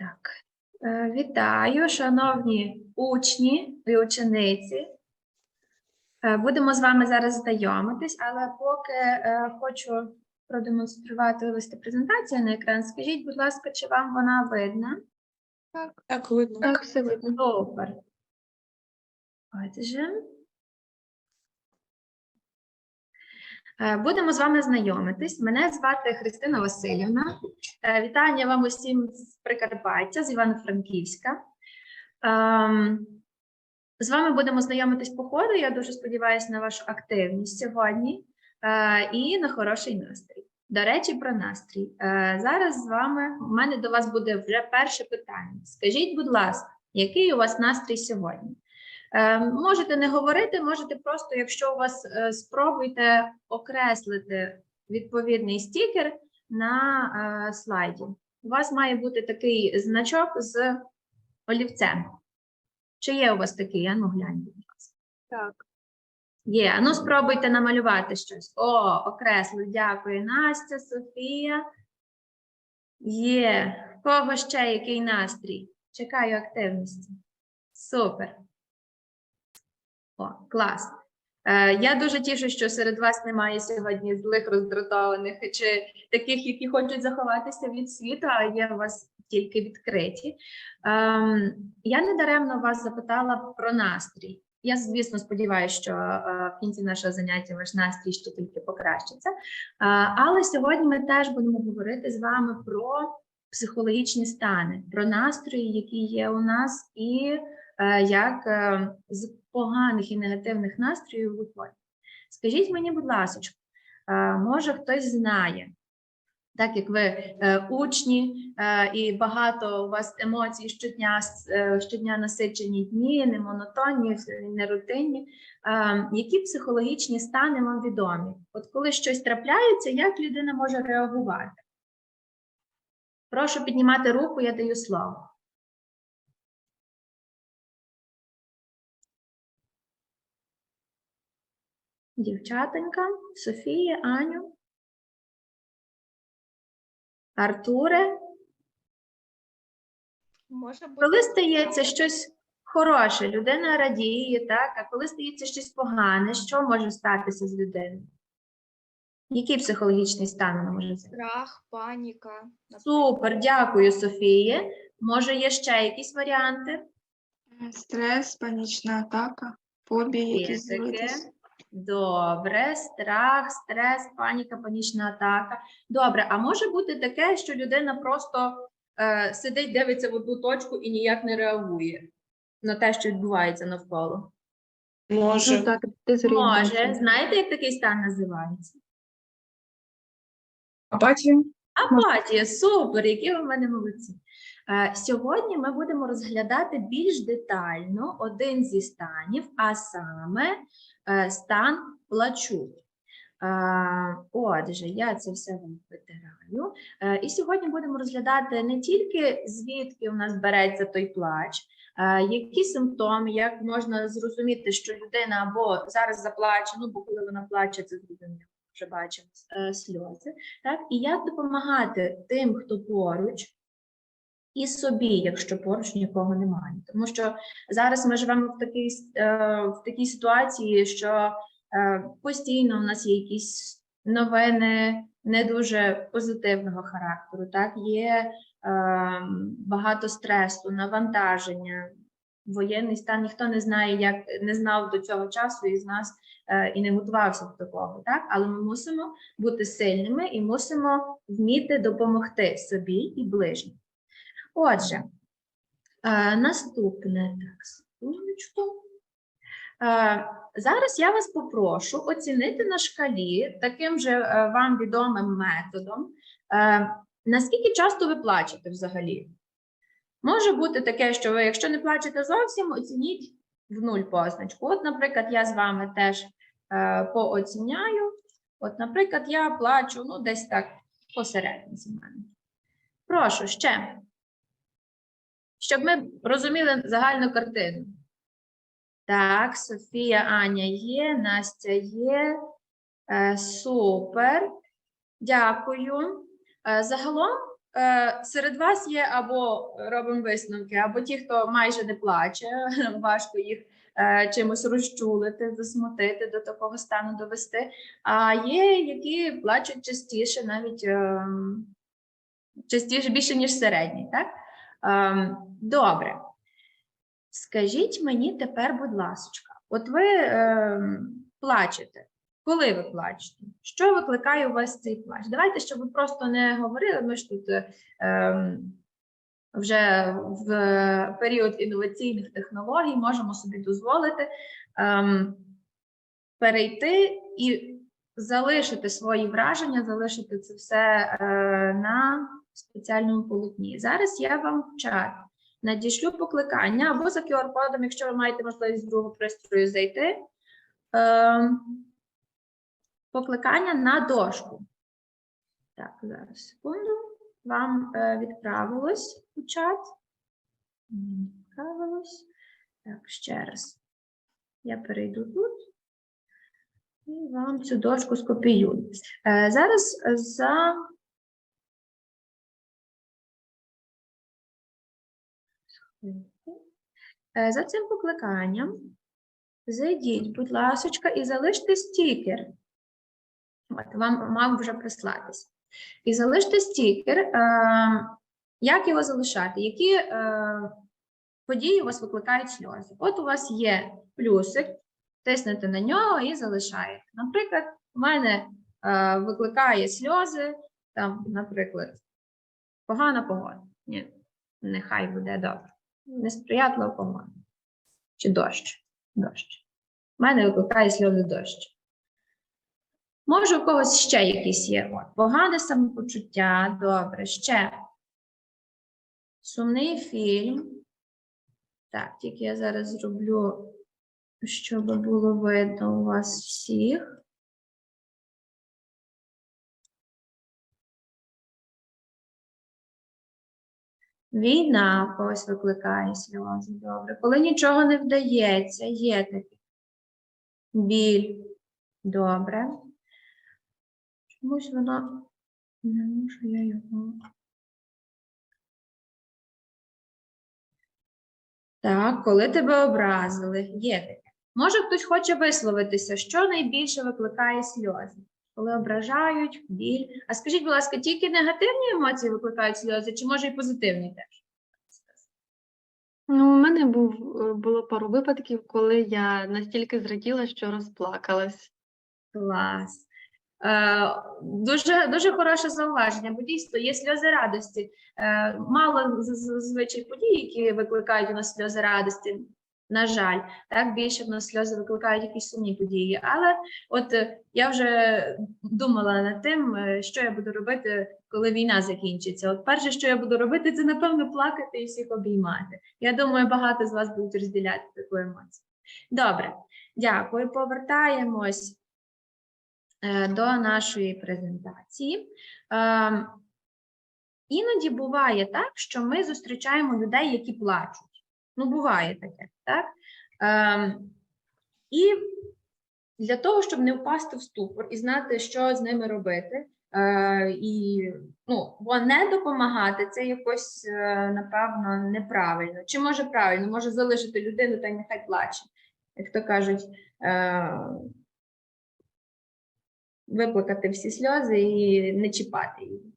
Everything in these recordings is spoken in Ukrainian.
Так, е, вітаю, шановні учні і учениці. Е, Будемо з вами зараз знайомитись, але поки е, хочу продемонструвати вивести презентацію на екран. Скажіть, будь ласка, чи вам вона видна? Так, так видно. Так, все видно. Супер. Отже. Будемо з вами знайомитись. Мене звати Христина Васильівна. Е, Вітання вам усім з Прикарпаття, з Івано-Франківська. Ем, З вами будемо знайомитись по ходу. Я дуже сподіваюся на вашу активність сьогодні е, і на хороший настрій. До речі, про настрій. Е, Зараз з вами у мене до вас буде вже перше питання. Скажіть, будь ласка, який у вас настрій сьогодні? Е, Можете не говорити, можете просто, якщо у вас е, спробуйте окреслити відповідний стікер на е, слайді. У вас має бути такий значок з олівцем. Чи є у вас такий? Ану, гляньте, будь ласка. Так. Є. Ану, спробуйте намалювати щось. О, окреслив. Дякую. Настя, Софія. Є. Кого ще який настрій? Чекаю активності. Супер. О, клас. Е, я дуже тішу, що серед вас немає сьогодні злих роздратованих чи таких, які хочуть заховатися від світу, а є у вас тільки відкриті. Ем, я недаремно вас запитала про настрій. Я, звісно, сподіваюся, що е, в кінці нашого заняття ваш настрій ще тільки покращиться. Е, але сьогодні ми теж будемо говорити з вами про психологічні стани, про настрої, які є у нас, і е, як е, з поганих і негативних настроїв виходять. Скажіть мені, будь ласка, може хтось знає, так як ви е, учні е, і багато у вас емоцій щодня, е, щодня насичені дні, не монотонні, не рутинні, е, які психологічні стани вам відомі? От коли щось трапляється, як людина може реагувати? Прошу піднімати руку, я даю слово. Дівчатонька, Софія, Аню. Артуре, Може бути. коли стається щось хороше, людина радіє, так? А коли стається щось погане, що може статися з людиною? Який психологічний стан вона може бути? Страх, паніка. Супер, дякую, Софія. Може, є ще якісь варіанти? Стрес, панічна атака, фобії, якісь. Добре, страх, стрес, паніка, панічна атака. Добре, а може бути таке, що людина просто е, сидить, дивиться в одну точку і ніяк не реагує на те, що відбувається навколо? Може. Ну, так, Може, знаєте, як такий стан називається? Апатія? Апатія, супер, які ви в мене молодці. Е, Сьогодні ми будемо розглядати більш детально один зі станів, а саме стан плачу. Е, Отже, я це все вам витираю. Е, І сьогодні будемо розглядати не тільки звідки у нас береться той плач, е, які симптоми, як можна зрозуміти, що людина або зараз заплаче, ну бо коли вона плаче, це зрозуміло, вже бачимо е, сльози. Так, і як допомагати тим, хто поруч, і собі, якщо поруч нікого немає. Тому що зараз ми живемо в такій, е, в такій ситуації, що е, постійно у нас є якісь новини не дуже позитивного характеру. Так, є е, багато стресу, навантаження. Воєнний стан ніхто не знає, як не знав до цього часу із нас е, і не готувався до такого, так? Але ми мусимо бути сильними і мусимо вміти допомогти собі і ближнім. Отже, е, наступне так, секундочку. Е, зараз я вас попрошу оцінити на шкалі таким же е, вам відомим методом, наскільки часто ви плачете взагалі. Може бути таке, що ви, якщо не плачете зовсім, оцініть в нуль позначку. От, наприклад, я з вами теж пооціняю. От, наприклад, я плачу ну, десь так посередниці в мене. Прошу ще. Щоб ми розуміли загальну картину. Так, Софія, Аня є, Настя є. Е, супер. Дякую. Е, загалом е, серед вас є або робимо висновки, або ті, хто майже не плаче, важко їх е, чимось розчулити, засмутити, до такого стану довести. А є, які плачуть частіше, навіть е, частіше більше, ніж середній. Так? Е, добре. Скажіть мені тепер, будь ласка, от ви е, плачете. Коли ви плачете? Що викликає у вас цей плач? Давайте, щоб ви просто не говорили. Ми ж тут е, ем, вже в період інноваційних технологій можемо собі дозволити ем, перейти і залишити свої враження, залишити це все е, на спеціальному полотні. Зараз я вам в чат надішлю покликання або за QR-кодом, якщо ви маєте можливість з другого пристрою зайти. Ем, покликання на дошку. Так, зараз секунду. Вам е, відправилось у чат. Відправилось. Так, ще раз. Я перейду тут. І вам цю дошку скопіюю. Е, зараз за. За цим покликанням зайдіть, будь ласочка, і залиште стікер. От, вам мав вже прислатися. І залиште стікер. Е, як його залишати? Які е, події у вас викликають сльози? От у вас є плюсик, тиснете на нього і залишаєте. Наприклад, у мене е, викликає сльози, там, наприклад, погана погода. Ні, нехай буде добре. Несприятлива погода. Чи дощ? Дощ. У мене викликає сльози дощ. Може, у когось ще якісь є. Погане самопочуття, добре, ще. Сумний фільм. Так, тільки я зараз зроблю, щоб було видно у вас всіх. Війна когось викликає сльози, добре. Коли нічого не вдається, є таке. Біль. Добре. Чомусь воно не можу я його. Так, коли тебе образили, є таке. Може, хтось хоче висловитися, що найбільше викликає сльози? Коли ображають, біль. А скажіть, будь ласка, тільки негативні емоції викликають сльози, чи може і позитивні теж? Ну, у мене був, е, було пару випадків, коли я настільки зраділа, що розплакалась. Клас. Е, дуже, дуже хороше зауваження, бо дійсно є сльози радості. Е, мало зазвичай подій, які викликають у нас сльози радості. На жаль, так більше в нас сльози викликають якісь сумні події. Але от е, я вже думала над тим, е, що я буду робити, коли війна закінчиться. От перше, що я буду робити, це напевно плакати і всіх обіймати. Я думаю, багато з вас будуть розділяти таку емоцію. Добре, дякую. Повертаємось е, до нашої презентації. Е, Іноді буває так, що ми зустрічаємо людей, які плачуть. Ну, буває таке, так? Ем, і для того, щоб не впасти в ступор і знати, що з ними робити, е, і ну, бо не допомагати це якось, е, напевно, неправильно. Чи може правильно, може залишити людину та й нехай плаче. Як то кажуть, е, виплакати всі сльози і не чіпати її.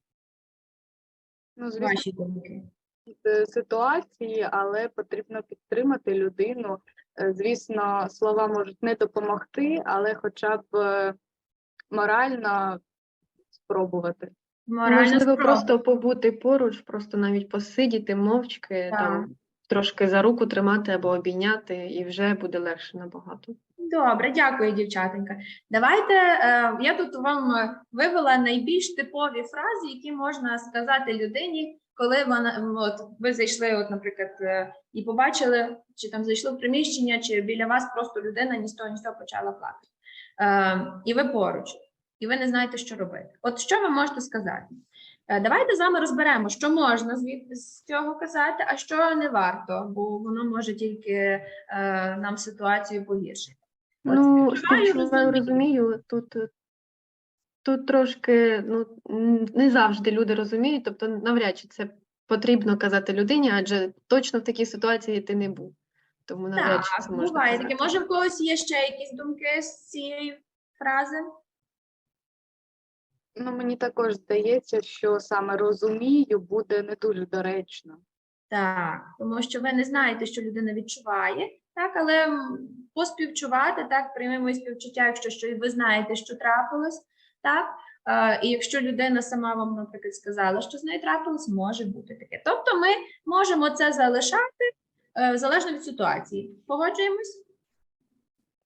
Ну, звісно, Ваші думки. З ситуації, але потрібно підтримати людину. Е, Звісно, слова можуть не допомогти, але хоча б е, морально спробувати. Морально Можливо, спроба. просто побути поруч, просто навіть посидіти мовчки, Так. там трошки за руку тримати або обійняти, і вже буде легше набагато. Добре, дякую, дівчатенька. Давайте е, я тут вам е, вивела найбільш типові фрази, які можна сказати людині, коли вона от ви зайшли, от, наприклад, е, і побачили, чи там зайшли в приміщення, чи біля вас просто людина ні з того, ні з того почала плакати. Е, і ви поруч, і ви не знаєте, що робити. От що ви можете сказати? Е, Давайте з вами розберемо, що можна звідти з цього казати, а що не варто, бо воно може тільки е, нам ситуацію погіршити. От Ну, розумію. розумію, тут е, Тут трошки ну, не завжди люди розуміють, тобто навряд чи це потрібно казати людині, адже точно в такій ситуації ти не був. Тому навряд чи це можна буває таке. Може, в когось є ще якісь думки з цієї фрази? Ну, мені також здається, що саме розумію буде не дуже доречно. Так, тому що ви не знаєте, що людина відчуває, так, але поспівчувати, так, приймемо і співчуття, якщо що ви знаєте, що трапилось, так. Е, і якщо людина сама вам, наприклад, сказала, що з нею трапилось, може бути таке. Тобто ми можемо це залишати е, залежно від ситуації. Погоджуємось?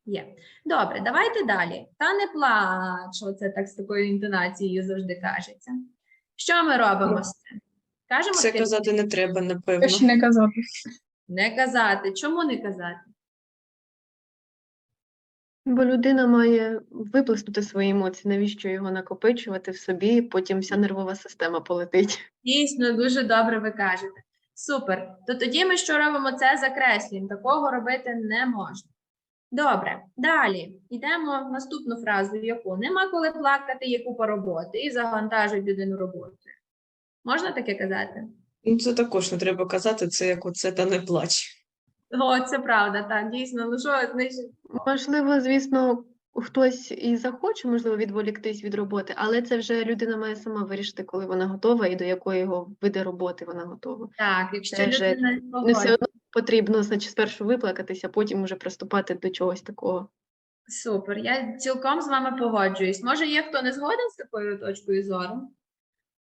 Є. Добре, давайте далі. Та не плач, оце так з такою інтонацією завжди кажеться. Що ми робимо з цим? Кажемо Це казати не треба, напевно. Не казати. Не казати. Чому не казати? Бо людина має виплеснути свої емоції, навіщо його накопичувати в собі, потім вся нервова система полетить. Дійсно, дуже добре ви кажете. Супер. То тоді ми що робимо? Це закреслюємо. Такого робити не можна. Добре, далі йдемо в наступну фразу, яку нема коли плакати, є купа роботи, і завантажують людину роботою. Можна таке казати? Ну, це також не треба казати, це як оце та не плач. О, це правда, так, дійсно. Ну що, значить, Можливо, звісно, хтось і захоче, можливо, відволіктись від роботи, але це вже людина має сама вирішити, коли вона готова і до якої його види роботи вона готова. так, якщо Це вже людина Не все одно потрібно, значить, спершу виплакатися, потім вже приступати до чогось такого. Супер, я цілком з вами погоджуюсь. Може, є хто не згоден з такою точкою зору?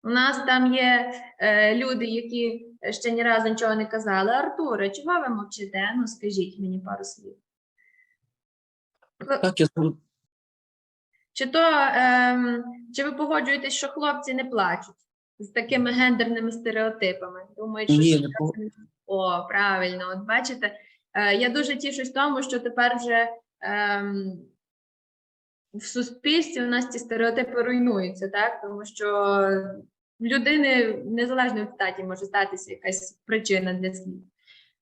У нас там є е, люди, які ще ні разу нічого не казали. Артуре, чого ви мовчите? Ну, скажіть мені пару слів. Так, я Чи то ем, чи ви погоджуєтесь, що хлопці не плачуть з такими гендерними стереотипами? Думають, що Ні, не пог- О, правильно, от бачите, е, я дуже тішусь тому, що тепер вже ем, в суспільстві у нас ці стереотипи руйнуються, так? Тому що людини незалежно від статі може статися якась причина для слів.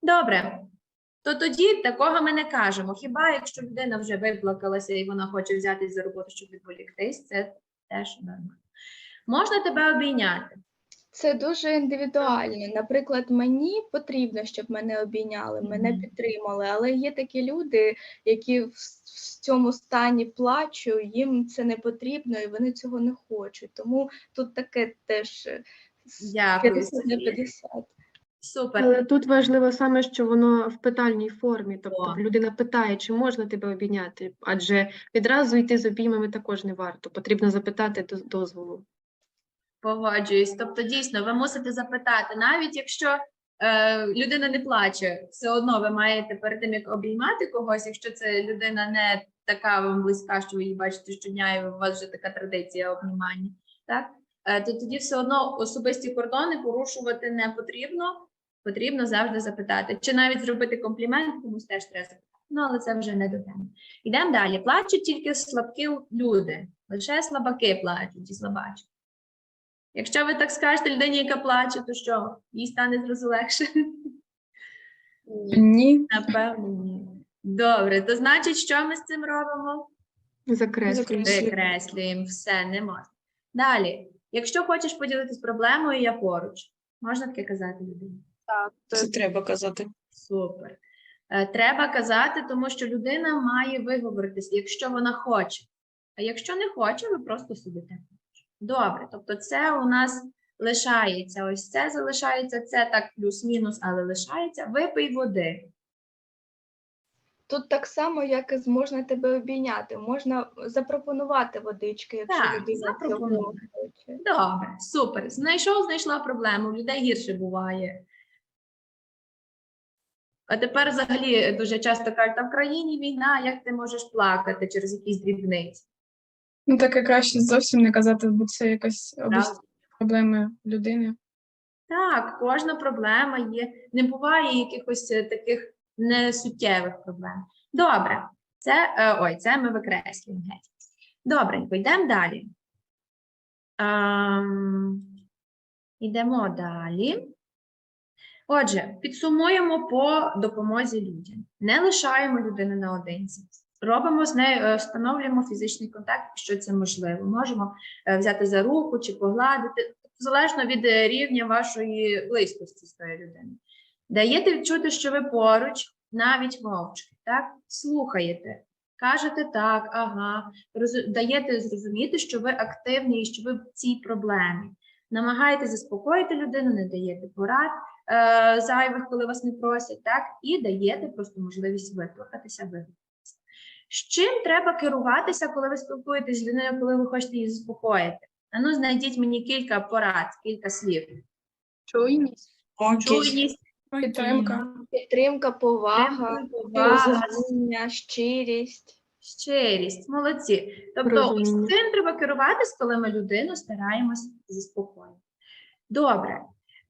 Добре, то тоді такого ми не кажемо. Хіба якщо людина вже виплакалася і вона хоче взятись за роботу, щоб відволіктись, це теж нормально. Можна тебе обійняти. Це дуже індивідуально. Наприклад, мені потрібно, щоб мене обійняли, мене підтримали, але є такі люди, які в, в цьому стані плачу, їм це не потрібно і вони цього не хочуть. Тому тут таке теж е, с- 50 на 50. Супер. Але тут важливо саме, що воно в питальній формі, тобто О. людина питає, чи можна тебе обійняти, адже відразу йти з обіймами також не варто. Потрібно запитати доз- дозволу. Погоджуюсь. Тобто, дійсно, ви мусите запитати, навіть якщо е, людина не плаче, все одно ви маєте перед тим, як обіймати когось, якщо це людина не така вам близька, що ви її бачите щодня, і у вас вже така традиція обнімання, так? Е, то тоді все одно особисті кордони порушувати не потрібно. Потрібно завжди запитати. Чи навіть зробити комплімент комусь теж треба запитати. Ну, але це вже не до теми. Йдемо далі. Плачуть тільки слабкі люди. Лише слабаки плачуть і слабачі. Якщо ви так скажете людині, яка плаче, то що? Їй стане зразу легше? Ні. Напевно, ні. Добре, то значить, що ми з цим робимо? Закреслюю. Викреслюємо, все, не можна. Далі, якщо хочеш поділитись проблемою, я поруч. Можна таке казати людині? Так, це це треба казати. Супер. Е, Треба казати, тому що людина має виговоритись, якщо вона хоче. А якщо не хоче, ви просто сидите. Добре, тобто це у нас лишається. Ось це залишається, це так плюс-мінус, але лишається. Випий води. Тут так само, як і можна тебе обійняти, можна запропонувати водички, якщо Так, людина цього запропонувати. хоче. Добре, супер. Знайшов, знайшла проблему. У людей гірше буває. А тепер взагалі дуже часто кажуть, а в країні війна, як ти можеш плакати через якісь дрібниці? Ну таке краще зовсім не казати, бо це якась Правда? проблеми людини. Так, кожна проблема є. Не буває якихось е, таких несуттєвих проблем. Добре, це е, ой, це ми викреслюємо геть. Добренько, йдемо далі. Ем, йдемо далі. Отже, підсумуємо по допомозі людям. Не лишаємо людину наодинці. Робимо з нею, е, встановлюємо фізичний контакт, якщо це можливо. Можемо е, взяти за руку чи погладити, залежно від е, рівня вашої близькості з тою людиною. Даєте відчути, що ви поруч, навіть мовчки, так? Слухаєте, кажете так, ага, даєте зрозуміти, що ви активні і що ви в цій проблемі. Намагаєтесь заспокоїти людину, не даєте порад е, зайвих, коли вас не просять, так? І даєте просто можливість виплакатися, виплакатися. З чим треба керуватися, коли ви спілкуєтесь з людиною, коли ви хочете її заспокоїти? А ну, знайдіть мені кілька порад, кілька слів. Чуйність. Чуйність, Підтримка. Підтримка, повага, повага, розуміння, щирість. щирість, молодці. Тобто, ось Розуміння. цим треба керуватись, коли ми людину стараємось заспокоїти. Добре.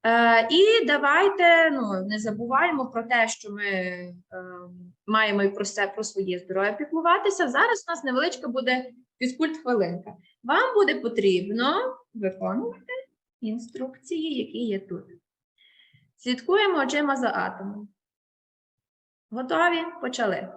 Е, і давайте ну, не забуваємо про те, що ми е, маємо і про себе, про своє здоров'я піклуватися. Зараз у нас невеличка буде фізкульт хвилинка. Вам буде потрібно виконувати інструкції, які є тут. Слідкуємо очима за атомом. Готові? Почали.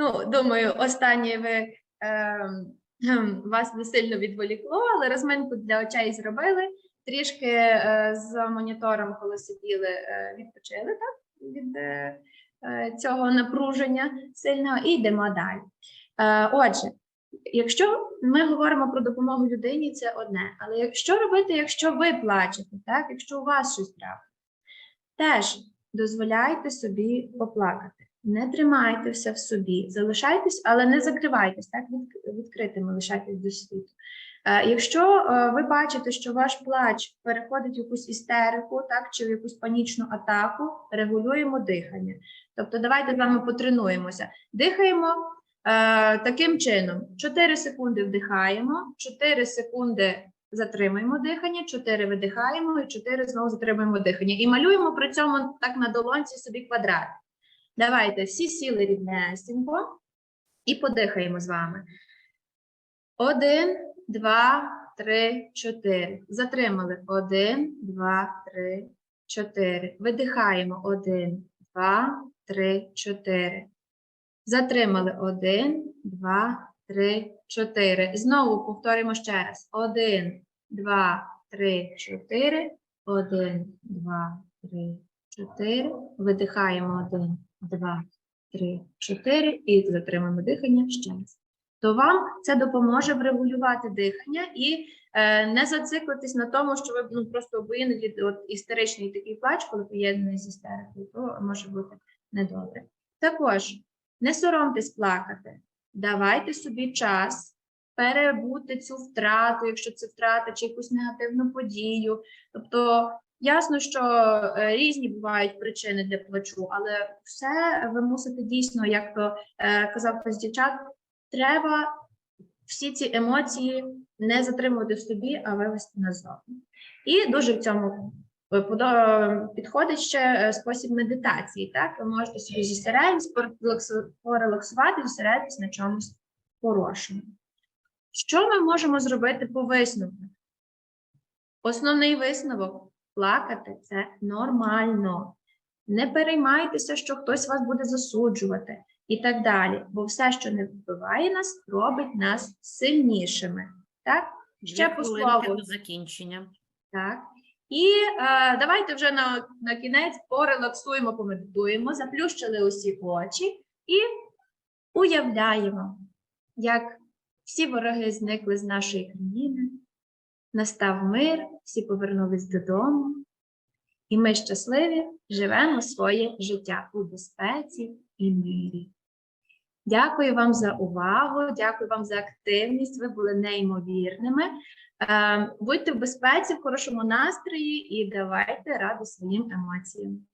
Ну, думаю, останнє ви гм, вас не сильно відволікло, але розминку для очей зробили. Трішки е, з монітором, коли сиділи, е, відпочили так, від е, е, цього напруження сильного, і йдемо далі. Е, отже, якщо ми говоримо про допомогу людині, це одне. Але що робити, якщо ви плачете, так? якщо у вас щось трапиться? Теж дозволяйте собі поплакати. Не тримайте все в собі, залишайтесь, але не закривайтесь, так від, відкритими лишайтесь до світу. Е, якщо е, ви бачите, що ваш плач переходить в якусь істерику, так чи в якусь панічну атаку, регулюємо дихання. Тобто, давайте з вами потренуємося. Дихаємо е, таким чином: 4 секунди вдихаємо, 4 секунди затримуємо дихання, 4 видихаємо і 4 знову затримуємо дихання. І малюємо при цьому так на долонці собі квадрат. Давайте всі сіли рівнесенько і подихаємо з вами. Один, два, три, чотири. Затримали. Один, два, три, чотири. Видихаємо. Один, два, три, чотири. Затримали. Один, два, три, чотири. Знову повторюємо ще раз. Один, два, три, чотири. Один, два, три, чотири. Видихаємо. Один, два, три, чотири. І затримуємо дихання ще раз то вам це допоможе врегулювати дихання і е, не зациклитись на тому, що ви ну, просто бо от істеричний такий плач, коли поєднаний з істерикою, то може бути недобре. Також не соромтесь плакати, давайте собі час перебути цю втрату, якщо це втрата чи якусь негативну подію. Тобто Ясно, що е, різні бувають причини для плачу, але все ви мусите дійсно, як то е, казав хтось дівчат, треба всі ці емоції не затримувати в собі, а вивести назовні. І дуже в цьому е, підходить ще спосіб медитації. Так, ви можете собі порелаксу- порелаксувати, зосередитись на чомусь хорошому. Що ми можемо зробити по висновку? Основний висновок плакати це нормально. Не переймайтеся, що хтось вас буде засуджувати і так далі. Бо все, що не вбиває нас, робить нас сильнішими. Так? Ще Дві по слову. до закінчення. Так. І е, давайте вже на, на кінець порелаксуємо, помедитуємо, заплющили усі очі і уявляємо, як всі вороги зникли з нашої країни, настав мир, всі повернулись додому, і ми щасливі живемо своє життя у безпеці і мирі. Дякую вам за увагу, дякую вам за активність. Ви були неймовірними. Е, Будьте в безпеці, в хорошому настрої і давайте раду своїм емоціям.